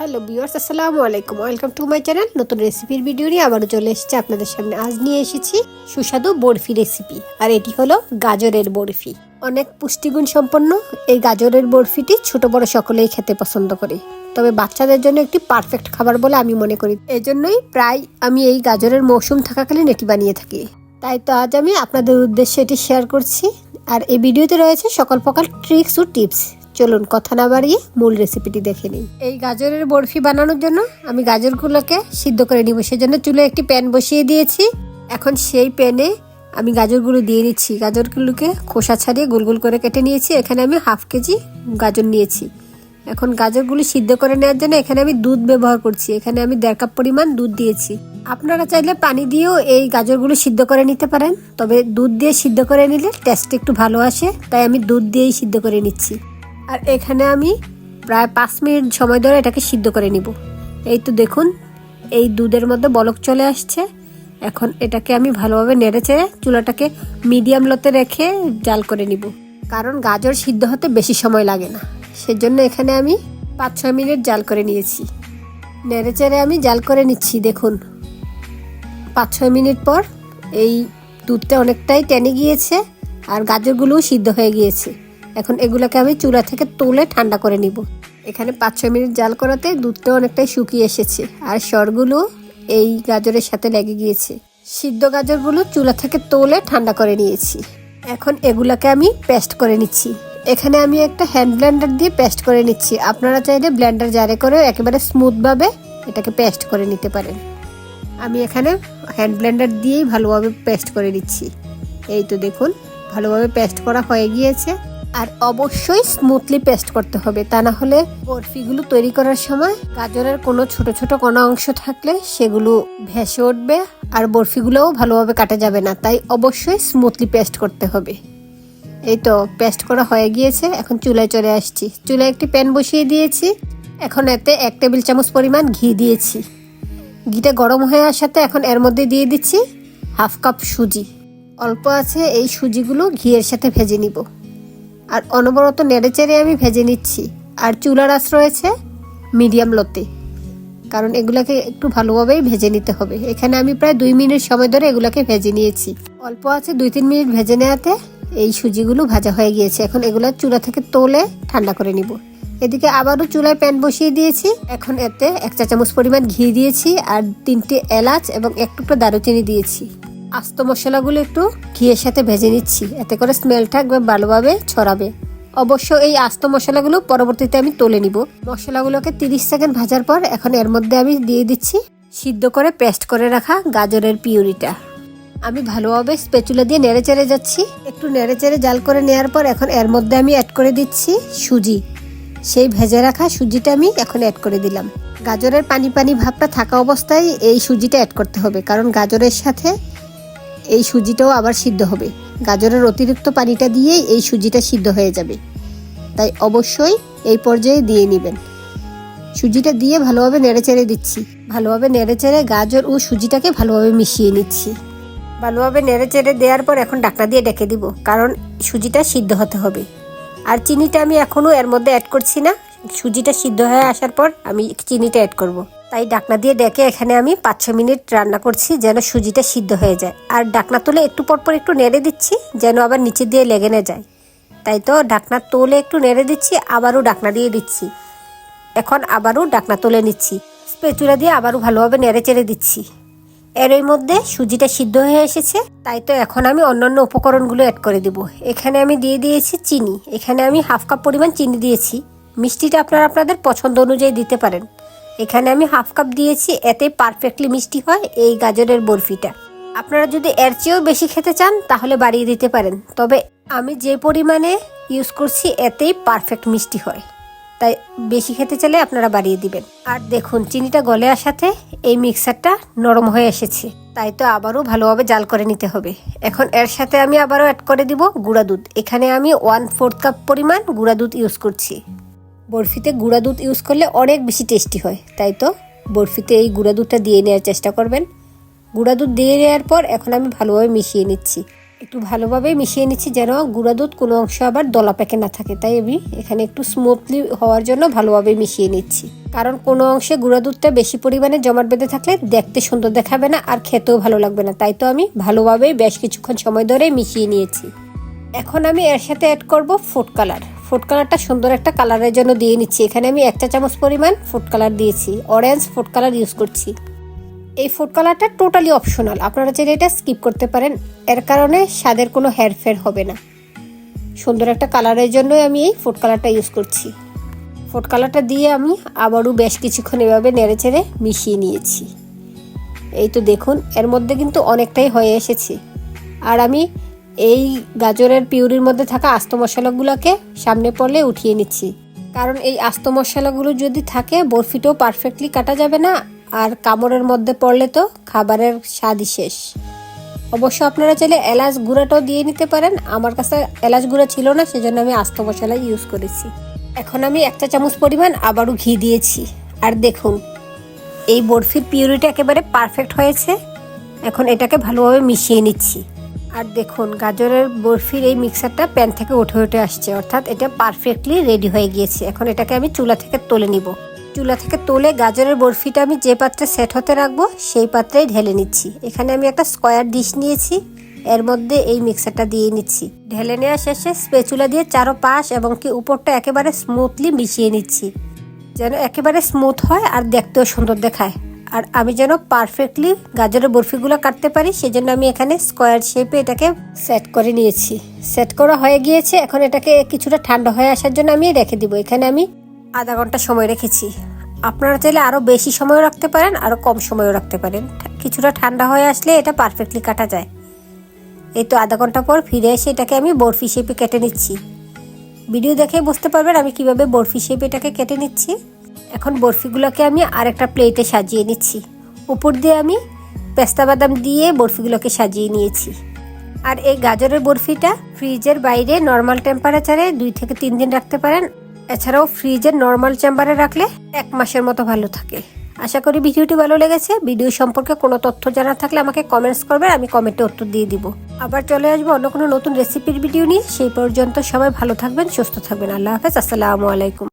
Hello বিয়ার্স আসসালামু আলাইকুম। Welcome to my channel নতুন রেসিপির ভিডিও নিয়ে আবারও চলে এসেছি আপনাদের সামনে। আজ নিয়ে এসেছি সুস্বাদু বরফি রেসিপি আর এটি হলো গাজরের বরফি। অনেক পুষ্টিগুণ সম্পন্ন এই গাজরের বরফিটি ছোট বড় সকলেই খেতে পছন্দ করে। তবে বাচ্চাদের জন্য একটি পারফেক্ট খাবার বলে আমি মনে করি। এজন্যই প্রায় আমি এই গাজরের মৌসুম থাকাকালীন এটি বানিয়ে থাকি। তাই তো আজ আমি আপনাদের উদ্দেশ্যে এটি শেয়ার করছি। আর এই ভিডিওতে রয়েছে সকল প্রকার ট্রিক্স ও টিপস চলুন কথা না বাড়িয়ে মূল রেসিপিটি দেখে নিই। এই গাজরের বরফি বানানোর জন্য আমি গাজরগুলোকে সিদ্ধ করে নিব। সেজন্য চুলে একটি প্যান বসিয়ে দিয়েছি। এখন সেই প্যানে আমি গাজরগুলো দিয়ে নিচ্ছি গাজরগুলোকে খোসা ছাড়িয়ে গোল গোল করে কেটে নিয়েছি। এখানে আমি হাফ কেজি গাজর নিয়েছি। এখন গাজরগুলো সিদ্ধ করে নেওয়ার জন্য এখানে আমি দুধ ব্যবহার করছি। এখানে আমি দেড় কাপ পরিমাণ দুধ দিয়েছি। আপনারা চাইলে পানি দিয়েও এই গাজরগুলো সিদ্ধ করে নিতে পারেন। তবে দুধ দিয়ে সিদ্ধ করে নিলে টেস্ট একটু ভালো আসে। তাই আমি দুধ দিয়েই সিদ্ধ করে নিচ্ছি। আর এখানে আমি প্রায় পাঁচ মিনিট সময় ধরে এটাকে সিদ্ধ করে নিব। এই তো দেখুন, এই দুধের মধ্যে বলক চলে আসছে। এখন এটাকে আমি ভালোভাবে নেড়ে চেড়ে চুলাটাকে মিডিয়াম লোতে রেখে জাল করে নিব। কারণ গাজর সিদ্ধ হতে বেশি সময় লাগে না। সেজন্য এখানে আমি পাঁচ ছয় মিনিট জাল করে নিয়েছি। নেড়ে চেড়ে আমি জাল করে নিচ্ছি, দেখুন। পাঁচ ছয় মিনিট পর এই দুধটা অনেকটাই টেনে গিয়েছে আর গাজরগুলোও সিদ্ধ হয়ে গিয়েছে। এখন এগুলোকে আমি চুলা থেকে তুলে ঠান্ডা করে নিব। এখানে পাঁচ ছয় মিনিট জাল করাতে দুধটা অনেকটাই শুকিয়ে এসেছে। আর সরগুলো এই গাজরের সাথে লেগে গিয়েছে। সিদ্ধ গাজরগুলো চুলা থেকে তোলে ঠান্ডা করে নিয়েছি। এখন এগুলাকে আমি পেস্ট করে নিচ্ছি। এখানে আমি একটা হ্যান্ড ব্লেন্ডার দিয়ে পেস্ট করে নিচ্ছি। আপনারা চাইলে ব্লেন্ডার জারে করে একেবারে স্মুথভাবে এটাকে পেস্ট করে নিতে পারেন। আমি এখানে হ্যান্ড ব্লেন্ডার দিয়েই ভালোভাবে পেস্ট করে নিচ্ছি। এই তো দেখুন, ভালোভাবে পেস্ট করা হয়ে গিয়েছে। আর অবশ্যই স্মুথলি পেস্ট করতে হবে। তা না হলে বরফিগুলো তৈরি করার সময় গাজরের কোনো ছোট ছোট কোনো অংশ থাকলে সেগুলো ভেসে উঠবে আর বরফিগুলোও ভালোভাবে কাটা যাবে না। তাই অবশ্যই স্মুথলি পেস্ট করতে হবে। এই তো পেস্ট করা হয়ে গিয়েছে, এখন চুলায় চলে আসছি। চুলায় একটি প্যান বসিয়ে দিয়েছি। এখন এতে এক টেবিল চামচ পরিমাণ ঘি দিয়েছি। ঘিটা গরম হয়ে আসাতে এখন এর মধ্যে দিয়ে দিচ্ছি হাফ কাপ সুজি। অল্প আছে এই সুজিগুলো ঘিয়ের সাথে ভেজে নিব। আর অনবরত নেড়েচেড়ে আমি ভেজে নিচ্ছি। আর চুলার আঁচ রয়েছে মিডিয়াম লোতে। কারণ এগুলাকে একটু ভালোভাবেই ভেজে নিতে হবে। এখানে আমি প্রায় দুই মিনিট সময় ধরে এগুলাকে ভেজে নিয়েছি। অল্প আছে দুই তিন মিনিট ভেজে নেওয়াতে এই সুজিগুলো ভাজা হয়ে গিয়েছে। এখন এগুলা চুলা থেকে তোলে ঠান্ডা করে নিব। এদিকে আবারও চুলায় প্যান বসিয়ে দিয়েছি। এখন এতে এক চা চামচ পরিমাণ ঘি দিয়েছি আর তিনটে এলাচ এবং এক টুকরো দারুচিনি দিয়েছি। আস্ত মশলাগুলো একটু ঘিয়ের সাথে ভেজে নিচ্ছি। এতে করে স্মেলটা একবার ভালোভাবে ছড়াবে। অবশ্য এই আস্ত মশলাগুলো পরবর্তীতে আমি তুলে নিব। মশলাগুলোকে তিরিশ সেকেন্ড ভাজার পর এখন এর মধ্যে আমি দিয়ে দিচ্ছি সিদ্ধ করে পেস্ট করে রাখা গাজরের পিউরিটা। আমি ভালোভাবে স্পেচুলা দিয়ে নেড়ে চেড়ে যাচ্ছি। একটু নেড়ে চেড়ে জাল করে নেওয়ার পর এখন এর মধ্যে আমি অ্যাড করে দিচ্ছি সুজি। সেই ভেজে রাখা সুজিটা আমি এখন অ্যাড করে দিলাম। গাজরের পানি পানি ভাবটা থাকা অবস্থায় এই সুজিটা অ্যাড করতে হবে। কারণ গাজরের সাথে এই সুজিটাও আবার সিদ্ধ হবে। গাজরের অতিরিক্ত পানিটা দিয়েই এই সুজিটা সিদ্ধ হয়ে যাবে। তাই অবশ্যই এই পর্যায়ে দিয়ে নেবেন। সুজিটা দিয়ে ভালোভাবে নেড়েচেড়ে দিচ্ছি। ভালোভাবে নেড়েচেড়ে গাজর ও সুজিটাকে ভালোভাবে মিশিয়ে নিচ্ছি। ভালোভাবে নেড়েচেড়ে দেওয়ার পর এখন ডাকনা দিয়ে ডেকে দিব, কারণ সুজিটা সিদ্ধ হতে হবে। আর চিনিটা আমি এখনও এর মধ্যে অ্যাড করছি না। সুজিটা সিদ্ধ হয়ে আসার পর আমি চিনিটা অ্যাড করব। তাই ডাকনা দিয়ে ডেকে এখানে আমি পাঁচ ছ মিনিট রান্না করছি যেন সুজিটা সিদ্ধ হয়ে যায়। আর ডাকনা তুলে একটু পর পর একটু নেড়ে দিচ্ছি যেন আবার নিচে দিয়ে লেগে না যায়। তাই তো ডাকনা তোলে একটু নেড়ে দিচ্ছি, আবারও ডাকনা দিয়ে দিচ্ছি। এখন আবারও ডাকনা তুলে নিচ্ছি। স্পেচুলা দিয়ে আবারও ভালোভাবে নেড়ে চেড়ে দিচ্ছি। এর ওই মধ্যে সুজিটা সিদ্ধ হয়ে এসেছে, তাই তো এখন আমি অন্যান্য উপকরণগুলো অ্যাড করে দিব। এখানে আমি দিয়ে দিয়েছি চিনি। এখানে আমি হাফ কাপ পরিমাণ চিনি দিয়েছি। মিষ্টিটা আপনারা আপনাদের পছন্দ অনুযায়ী দিতে পারেন। এখানে আমি হাফ কাপ দিয়েছি, এতে পারফেক্টলি মিষ্টি হয় এই গাজরের বরফিটা। আপনারা যদি এর চেয়েও বেশি খেতে চান, তাহলে বাড়িয়ে দিতে পারেন। তবে আমি যে পরিমাণে ইউজ করছি, এতেই পারফেক্ট মিষ্টি হয়। তাই বেশি খেতে চাইলে আপনারা বাড়িয়ে দিবেন। আর দেখুন, চিনিটা গলে আসাতে এই মিক্সারটা নরম হয়ে এসেছে। তাই তো আবারও ভালোভাবে জাল করে নিতে হবে। এখন এর সাথে আমি আবারও অ্যাড করে দিব গুঁড়া দুধ। এখানে আমি ওয়ান ফোর্থ কাপ পরিমাণ গুঁড়া দুধ ইউজ করছি। বরফিতে গুঁড়া দুধ ইউজ করলে অনেক বেশি টেস্টি হয়, তাই তো? বরফিতে এই গুঁড়া দুধটা দিয়ে নেওয়ার চেষ্টা করবেন। গুঁড়া দুধ দিয়ে নেওয়ার পর এখন আমি ভালোভাবে মিশিয়ে নিচ্ছি। একটু ভালোভাবে মিশিয়ে নিচ্ছি যেন গুঁড়া দুধ কোনো অংশ আবার দলা পেকে না থাকে, তাই আমি এখানে একটু স্মুথলি হওয়ার জন্য ভালোভাবে মিশিয়ে নিচ্ছি। কারণ কোনো অংশে গুঁড়া দুধটা বেশি পরিমাণে জমাট বেঁধে থাকলে দেখতে সুন্দর দেখাবে না আর খেতেও ভালো লাগবে না, তাই তো আমি ভালোভাবেই বেশ কিছুক্ষণ সময় ধরে মিশিয়ে নিয়েছি। এখন আমি এর সাথে অ্যাড করব ফুড কালার ফুড কালারটা সুন্দর একটা কালারের জন্য দিয়ে নিচ্ছি। এখানে আমি একটা চামচ পরিমাণ ফুড কালার দিয়েছি। অরেঞ্জ ফুড কালার ইউজ করছি। এই ফুড কালারটা টোটালি অপশনাল আপনারা চাইলে এটা স্কিপ করতে পারেন। এর কারণে স্বাদের কোনো হেরফের হবে না। সুন্দর একটা কালারের জন্যই আমি এই ফুড কালারটা ইউজ করছি। ফুড কালারটা দিয়ে আমি আবারও বেশ কিছুক্ষণ এভাবে নেড়ে চেড়ে মিশিয়ে নিয়েছি। এই তো দেখুন, এর মধ্যে কিন্তু অনেকটাই হয়ে এসেছে। আর আমি এই গাজরের পিউরির মধ্যে থাকা আস্ত মশলাগুলোকে সামনে পড়লে উঠিয়ে নিচ্ছি। কারণ এই আস্ত মশলাগুলো যদি থাকে, বরফিটাও পারফেক্টলি কাটা যাবে না, আর কামড়ের মধ্যে পড়লে তো খাবারের স্বাদই শেষ। অবশ্য আপনারা চাইলে এলাচ গুঁড়াটাও দিয়ে নিতে পারেন, আমার কাছে এলাচ গুঁড়া ছিল না, সেজন্য আমি আস্ত মশলা ইউজ করেছি। এখন আমি একটা চামচ পরিমাণ আবারও ঘি দিয়েছি, আর দেখুন, এই বরফির পিউরিটা একেবারে পারফেক্ট হয়েছে। এখন এটাকে ভালোভাবে মিশিয়ে নিচ্ছি। আর দেখুন, গাজরের বরফির এই মিক্সারটা প্যান থেকে উঠে উঠে আসছে, অর্থাৎ এটা পারফেক্টলি রেডি হয়ে গিয়েছে। এখন এটাকে আমি চুলা থেকে তুলে নিব। চুলা থেকে তুলে গাজরের বরফিটা আমি যে পাত্রে সেট হতে রাখব, সেই পাত্রেই ঢেলে নিচ্ছি। এখানে আমি একটা স্কোয়ার ডিশ নিয়েছি, এর মধ্যে এই মিক্সারটা দিয়ে নিচ্ছি। ঢেলে নেওয়া শেষে স্পেচুলা দিয়ে চারো পাশ এবং কি উপরটা একেবারে স্মুথলি মিশিয়ে নিচ্ছি, যেন একেবারে স্মুথ হয় আর দেখতেও সুন্দর দেখায়। আর আমি যেন পারফেক্টলি গাজরের বরফিগুলো কাটতে পারি, সেজন্য আমি এখানে স্কোয়ার শেপে এটাকে সেট করে নিয়েছি। সেট করা হয়ে গিয়েছে, এখন এটাকে কিছুটা ঠান্ডা হয়ে আসার জন্য আমি রেখে দিব। এখানে আমি আধা ঘণ্টা সময় রেখেছি। আপনারা চাইলে আরও বেশি সময় রাখতে পারেন আরও কম সময়ও রাখতে পারেন। কিছুটা ঠান্ডা হয়ে আসলে এটা পারফেক্টলি কাটা যায়। এই তো আধা ঘণ্টা পর ফিরে এসে এটাকে আমি বরফি শেপে কেটে নিচ্ছি। ভিডিও দেখে বুঝতে পারবেন আমি কীভাবে বরফি শেপে এটাকে কেটে নিচ্ছি। এখন বরফিগুলোকে আমি আরেকটা প্লেটে সাজিয়ে নিচ্ছি। উপর দিয়ে আমি পেস্তা বাদাম দিয়ে বরফিগুলোকে সাজিয়ে নিয়েছি। আর এই গাজরের বরফিটা ফ্রিজের বাইরে নর্মাল টেম্পারেচারে দুই থেকে তিন দিন রাখতে পারেন। এছাড়াও ফ্রিজের নর্মাল চেম্বারে রাখলে এক মাসের মতো ভালো থাকে। আশা করি ভিডিওটি ভালো লেগেছে। ভিডিও সম্পর্কে কোনো তথ্য জানা থাকলে আমাকে কমেন্টস করবেন, আমি কমেন্টে উত্তর দিয়ে দিব। আবার চলে আসব অন্য কোনো নতুন রেসিপির ভিডিও নিয়ে। সেই পর্যন্ত সবাই ভালো থাকবেন, সুস্থ থাকবেন। আল্লাহ হাফেজ, আসসালামু আলাইকুম।